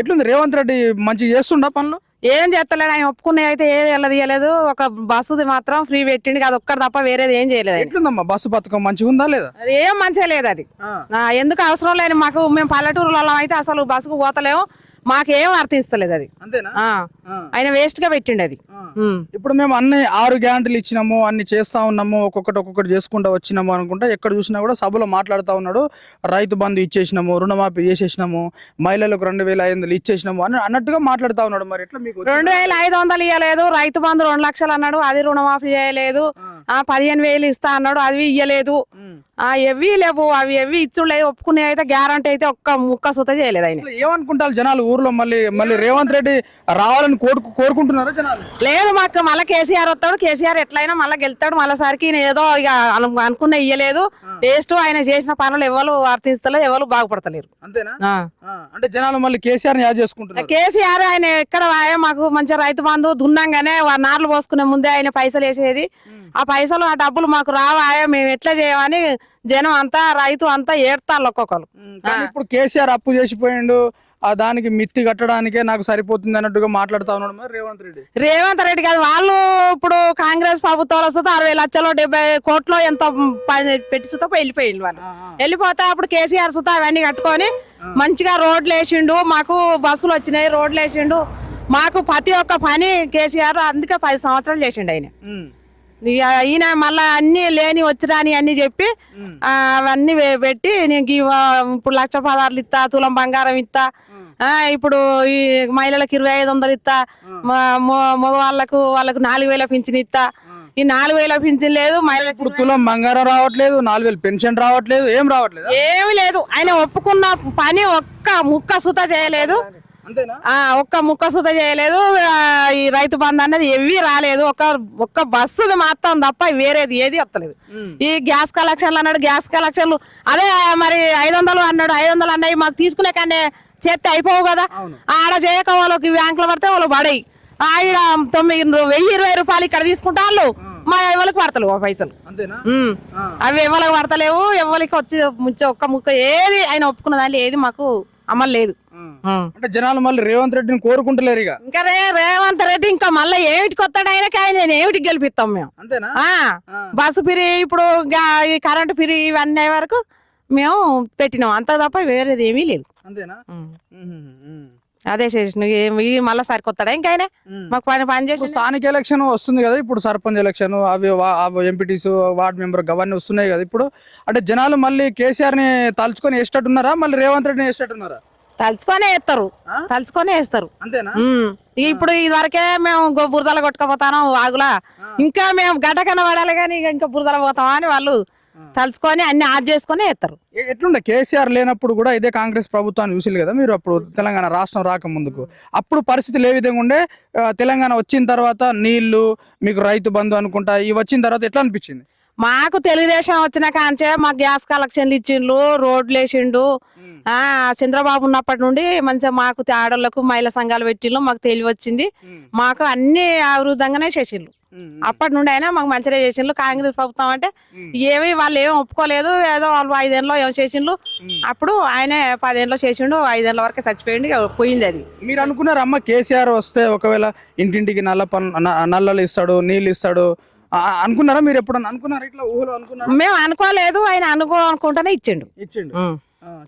ఎట్లుంది? రేవంత్ రెడ్డి మంచిగా చేస్తుండా పనులు? ఏం చేస్తలేడు ఆయన ఒప్పుకునే అయితే ఏది వెళ్ళదీయలేదు. ఒక బస్సుది మాత్రం ఫ్రీ పెట్టిండు అది ఒక్కటి తప్ప వేరేది ఏం చేయలేదు. ఎట్లుందమ్మా? బస్సు పథకం మంచిగా ఉందా లేదా? అది ఏం మంచిగా లేదు అది. ఎందుకు అవసరం లేని మాకు మేము పల్లెటూరులో అయితే అసలు బస్సుకు పోతలేము. మాకేం అర్థిస్తలేదు అది. ఆయన వేస్ట్గా పెట్టిండు అది. ఇప్పుడు మేము అన్ని ఆరు గ్యారంటీలు ఇచ్చినాము అన్ని చేస్తా ఉన్నాము ఒక్కొక్కటి ఒక్కొక్కటి చేసుకుంటా వచ్చినాము అనుకుంటా ఎక్కడ చూసినా కూడా సభలో మాట్లాడుతూ ఉన్నాడు రైతు బంధు ఇచ్చేసినాము రుణమాఫీ చేసేసినాము మహిళలకు రెండు వేల ఐదు వందలు ఇచ్చేసినాము అని అన్నట్టుగా మాట్లాడుతా ఉన్నాడు మరి. ఎట్లా మీకు రెండు వేల ఐదు వందలు ఇవ్వలేదు రైతు బంధు రెండు లక్షలు అన్నాడు అది రుణమాఫీ చేయలేదు ఆ పదిహేను వేలు ఇస్తా అన్నాడు అది ఇయ్యలేదు. ఆ ఎవి లేవు అవి ఎవి ఇచ్చులేదు ఒప్పుకునే అయితే గ్యారంటీ అయితే ఒక్క ముక్క సుత చేయలేదు ఆయన. ఏమనుకుంటారు జనాలు ఊర్లో మళ్ళీ మళ్ళీ రేవంత్ రెడ్డి రావాలని కోరుకు కోరుకుంటున్నారా జనాలు? లేదు మాకు మళ్ళీ కేసీఆర్ వస్తాడు కేసీఆర్ ఎట్లయినా మళ్ళీ గెలుతాడు మళ్ళీసారికి ఏదో ఇక అను- అనుకున్న ఇయ్యలేదు. వేస్ట్ ఆయన చేసిన పనులు ఎవరు వర్తిస్తలేదు ఎవరు బాగుపడతలేరు. అంతేనా? అంటే జనాలు మళ్ళీ కేసీఆర్ యాద్ చేసుకుంటున్నారు. కేసీఆర్ ఆయన ఎక్కడ మాకు మంచిగా రైతు బంధు దున్నంగానే నార్లు పోసుకునే ముందే ఆయన పైసలు వేసేది. ఆ పైసలు ఆ డబ్బులు మాకు రావాయే మేము ఎట్లా చేయమని జనం అంతా రైతు అంతా ఏడతాళ్ళు ఒక్కొక్కరు. ఇప్పుడు కేసీఆర్ అప్పు చేసిపోయిండు ఆ దానికి మిత్తి కట్టడానికే నాకు సరిపోతుంది అన్నట్టుగా మాట్లాడుతా ఉన్నాడు మరి రేవంత్ రెడ్డి. రేవంత్ రెడ్డి గారు వాళ్ళు ఇప్పుడు కాంగ్రెస్ ప్రభుత్వాలు వస్తే అరవై లక్షలు డెబ్బై కోట్లు ఎంత ప- పెట్టి సుతా వెళ్ళిపోయిండు వాళ్ళు. వెళ్ళిపోతే అప్పుడు కేసీఆర్ సుతా అవన్నీ కట్టుకొని మంచిగా రోడ్లు వేసిండు మాకు బస్సులు వచ్చినాయి రోడ్లు వేసిండు. మాకు ప్రతి ఒక్క పని కేసీఆర్ అందుకే పది సంవత్సరాలు చేసిండు ఆయన. ఈయన మళ్ళా అన్ని లేని వచ్చిరాని అన్ని చెప్పి అవన్నీ పెట్టి నీకు ఇప్పుడు లక్ష పదార్లు ఇస్తా తులం బంగారం ఇస్తా ఆ, ఇప్పుడు ఈ మహిళలకు ఇరవై ఐదు వందలు ఇస్తా మగవాళ్ళకు వాళ్ళకు నాలుగు వేల పింఛన్ ఇస్తా ఈ నాలుగు వేల పింఛన్ లేదు ఇప్పుడు తులం బంగారం రావట్లేదు నాలుగు వేలు పెన్షన్ రావట్లేదు ఏం రావట్లేదు? ఏమి లేదు. ఆయన ఒప్పుకున్న పని ఒక్క ముక్క సుత చేయలేదు ఒక్క ముక్క సుత చేయలేదు ఈ రైతు బంధు అనేది ఎవి రాలేదు. ఒక ఒక్క బస్సుది మాత్రం తప్ప వేరేది ఏది వస్తలేదు. ఈ గ్యాస్ కలెక్షన్లు అన్నాడు గ్యాస్ కలెక్షన్లు. అదే మరి ఐదు వందలు అన్నాడు ఐదు వందలు అన్నాయి మాకు తీసుకునే కానీ చేస్తే అయిపోవు కదా. ఆడ చేయక వాళ్ళకి బ్యాంకులో పడితే వాళ్ళు పడేయి. ఆడ తొమ్మిది వెయ్యి ఇరవై రూపాయలు ఇక్కడ తీసుకుంటా వాళ్ళు మా ఎవరికి పడతలేవు ఆ పైసలు. అవి ఎవరికి పడతలేవు ఎవరికి వచ్చి ముంచే ఒక్క ముక్క ఏది ఆయన ఒప్పుకున్న దాంట్లో ఏది మాకు అమలు లేదు. అంటే జనాలు మళ్ళీ రేవంత్ రెడ్డిని కోరుకుంటలేరు ఇక. ఇంకా రే రేవంత్ రెడ్డి ఇంకా మళ్ళీ ఏమిటికి వస్తాడు ఆయనకి? ఆయన ఏమిటికి గెలిపిస్తాం మేము? అంతేనా? బస్సు ఫిరి ఇప్పుడు కరెంటు ఫిరి ఇవన్నీ వరకు మేము పెట్టినాం. అంత తప్ప వేరేది ఏమీ లేదు. అంతేనా. అదే చేసిన ఈ మళ్ళీ సరికొస్తాడా ఇంకా ఆయన? మాకు పని పని చేసి స్థానిక ఎలక్షన్ వస్తుంది కదా ఇప్పుడు సర్పంచ్ ఎలక్షన్ అవి ఎంపీటీస్ వార్డ్ మెంబర్ అవన్నీ వస్తున్నాయి కదా ఇప్పుడు. అంటే జనాలు మళ్ళీ కేసీఆర్ని తలుచుకొని వేసేటట్టున్నారా? మళ్ళీ రేవంత్ రెడ్డిని వేసేటట్టున్నారా? తలుచుకొనే వేస్తారు? తలుచుకొనే వేస్తారు. ఇక ఇప్పుడు ఇదివరకే మేము బురదలు కొట్టుకుపోతాను వాగులా ఇంకా మేము గడ్డ కన్నా పడాలి కానీ ఇంకా బురదలు పోతామా అని వాళ్ళు తలుచుకొని అన్ని ఆజ్ చేసుకొని వేస్తారు ఎట్లుండే? కేసీఆర్ లేనప్పుడు కూడా ఇదే కాంగ్రెస్ ప్రభుత్వాన్ని చూసిల్లు కదా మీరు అప్పుడు తెలంగాణ రాష్ట్రం రాక ముందుకు. అప్పుడు పరిస్థితులు ఏ విధంగా ఉండే? తెలంగాణ వచ్చిన తర్వాత నీళ్ళు మీకు రైతు బంధు అనుకుంటా ఇవి వచ్చిన తర్వాత ఎట్లా అనిపించింది? మాకు తెలుగుదేశం వచ్చిన కాంచే మాకు గ్యాస్ కలెక్షన్లు ఇచ్చిండ్రు రోడ్లు వేసిండు. ఆ చంద్రబాబు ఉన్నప్పటి నుండి మంచిగా మాకు ఆడోళ్ళకు మహిళా సంఘాలు పెట్టిండ్రు మాకు తెలివి వచ్చింది మాకు అన్ని అభివృద్ధంగానే చేసిండ్రు. అప్పటి నుండి అయినా మాకు మంచిగా చేసిండ్రు. కాంగ్రెస్ ప్రభుత్వం అంటే ఏమి వాళ్ళు ఏమి ఒప్పుకోలేదు. ఏదో వాళ్ళు ఐదేళ్ళలో ఏం చేసిండ్రు. అప్పుడు ఆయనే పదేళ్ళలో చేసిండు. ఐదేళ్ళ వరకు చచ్చిపోయింది పోయింది అది. మీరు అనుకున్నారు అమ్మ కేసీఆర్ వస్తే ఒకవేళ ఇంటింటికి నల్ల పన్ న- నల్లలు ఇస్తాడు నీళ్ళు ఇస్తాడు? అనుకున్నారా మీరు ఎప్పుడన్నా? అనుకున్నారా? ఇట్లా ఊహలో అనుకున్నారా? మేము అనుకోలేదు. ఆయన అనుకో అనుకుంటానే ఇచ్చిండు. ఇచ్చిండు.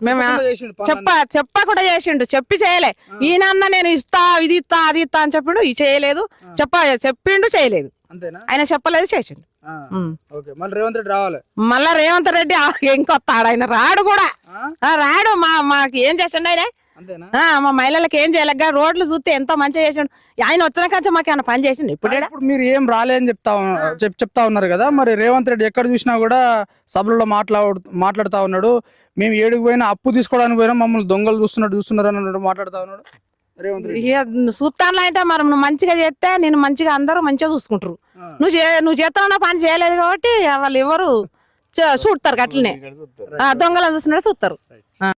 మేము పనులన్నీ. చెప్ప చెప్పకుండా చేసిండు. చెప్పి చేయలే. ఈయనన్న నేను ఇస్తా ఇది ఇస్తా అది ఇస్తా అని చెప్పిండు. చేయలేదు. చెప్ప చెప్పిండు చేయలేదు. ఆయన చెప్పలేదు చేసిండు. మళ్ళీ రేవంత్ రెడ్డి ఇంకొస్తాడు ఆయన? రాడు కూడా. రాడు మా మాకు ఏం చేసిండు ఆయన? మా మహిళలకు ఏం చేయలేక రోడ్లు చూస్తే ఎంతో మంచిగా చేసిండు. ఆయన వచ్చిన కంచె మాకు ఏమైనా పని చేసిండు ఇప్పుడు ఇప్పుడు మీరు ఏం రాలేదని చెప్తా చెప్తా ఉన్నారు కదా. మరి రేవంత్ రెడ్డి ఎక్కడ చూసినా కూడా సభలలో మాట్లాడు మాట్లాడుతా ఉన్నాడు. మేము ఏడుగు పోయినా అప్పు తీసుకోవడానికి పోయినా మమ్మల్ని దొంగలు చూస్తున్నాడు చూస్తున్నారు అని అన్నాడు, మాట్లాడుతా ఉన్నాడు చూస్తానులే అంటే మరి నువ్వు మంచిగా చేస్తే నేను మంచిగా అందరూ మంచిగా చూసుకుంటారు. నువ్వు చే నువ్వు చేస్తున్న పని చేయలేదు కాబట్టి వాళ్ళు ఎవరు చ- చూస్తారు అట్లనే ఆ, దొంగలను చూస్తున్నాడు చూస్తారు.